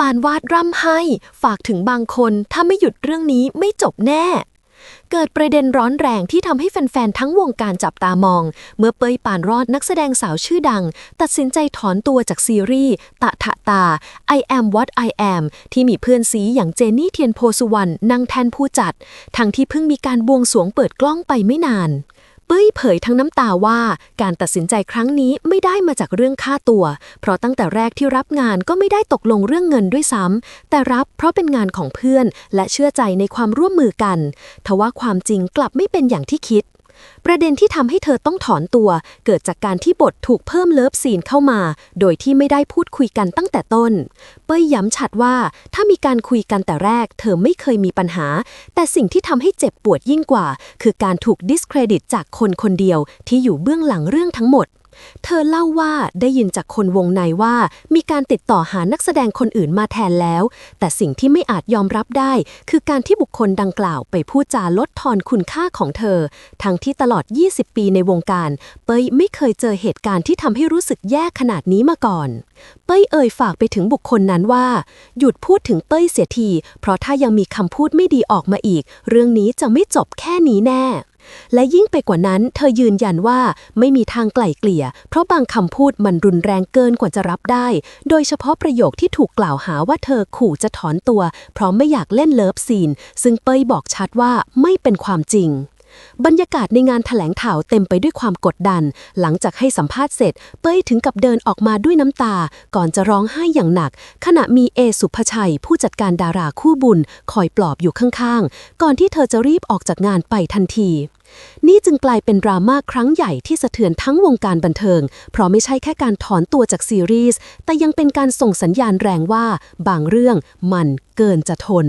ปานวาดร่ำไห้ ฝากถึงบางคนถ้าไม่หยุดเรื่องนี้ไม่จบแน่ เกิดประเด็นร้อนแรงที่ทำให้แฟน ๆ ทั้งวงการจับตามอง เมื่อเปยปานรอดนักแสดงสาวชื่อดัง ตัดสินใจถอนตัวจากซีรีส์ตะทะตา I am what I am ที่มีเพื่อนซีอย่างเจนนี่เทียนโพสุวรรณนั่งแทนผู้จัด ทั้งที่เพิ่งมีการบวงสรวงเปิดกล้องไปไม่นาน ป้ยเผยทั้งน้ำตาว่าการตัดสินใจครั้งนี้ไม่ได้มาจากเรื่องค่าตัว เพราะตั้งแต่แรกที่รับงานก็ไม่ได้ตกลงเรื่องเงินด้วยซ้ำแต่รับเพราะเป็นงานของเพื่อน และเชื่อใจในความร่วมมือกัน ทว่าความจริงกลับไม่เป็นอย่างที่คิด ประเด็นที่ทำให้เธอต้องถอนตัว เกิดจากการที่บทถูกเพิ่มเลิฟซีนเข้ามา โดยที่ไม่ได้พูดคุยกันตั้งแต่ต้น เป้ยย้ำชัดว่าถ้ามีการคุยกันแต่แรก เธอไม่เคยมีปัญหา แต่สิ่งที่ทำให้เจ็บปวดยิ่งกว่า คือการถูกดิสเครดิตจากคนคนเดียวที่อยู่เบื้องหลังเรื่องทั้งหมดเธอเล่าว่าได้ยินจากคนวงในว่ามีการติดต่อหานักแสดงคนอื่นมาแทนแล้ว แต่สิ่งที่ไม่อาจยอมรับได้ คือการที่บุคคลดังกล่าวไปพูดจาลดทอนคุณค่าของเธอ ทั้งที่ตลอด 20 ปีในวงการ เป้ยไม่เคยเจอเหตุการณ์ที่ทำให้รู้สึกแย่ขนาดนี้มาก่อน เป้ยเอ่ยฝากไปถึงบุคคลนั้นว่า หยุดพูดถึงเป้ยเสียที เพราะถ้ายังมีคำพูดไม่ดีออกมาอีก เรื่องนี้จะไม่จบแค่นี้แน่ และยิ่งไปกว่านั้น เธอยืนยันว่าไม่มีทางไกล่เกลี่ย เพราะบางคำพูดมันรุนแรงเกินกว่าจะรับได้ โดยเฉพาะประโยคที่ถูกกล่าวหาว่าเธอขู่จะถอนตัว เพราะไม่อยากเล่นเลิฟซีน ซึ่งเป้ยบอกชัดว่าไม่เป็นความจริง บรรยากาศในงานถแถลงข่าวเต็มไปด้วยความกดดัน หลังจากให้สัมภาษณ์เสร็จ เป้ยถึงกับเดินออกมาด้วยน้ำตา ก่อนจะร้องไห้อย่างหนัก ขณะมีเอสุภชัย ผู้จัดการดาราคู่บุญ คอยปลอบอยู่ข้างๆ ก่อนที่เธอจะรีบออกจากงานไปทันทีนี่จึงกลายเป็นดราม่าครั้งใหญ่ที่สะเทือนทั้งวงการบันเทิง เพราะไม่ใช่แค่การถอนตัวจากซีรีส์ แต่ยังเป็นการส่งสัญญาณแรงว่าบางเรื่องมันเกินจะทน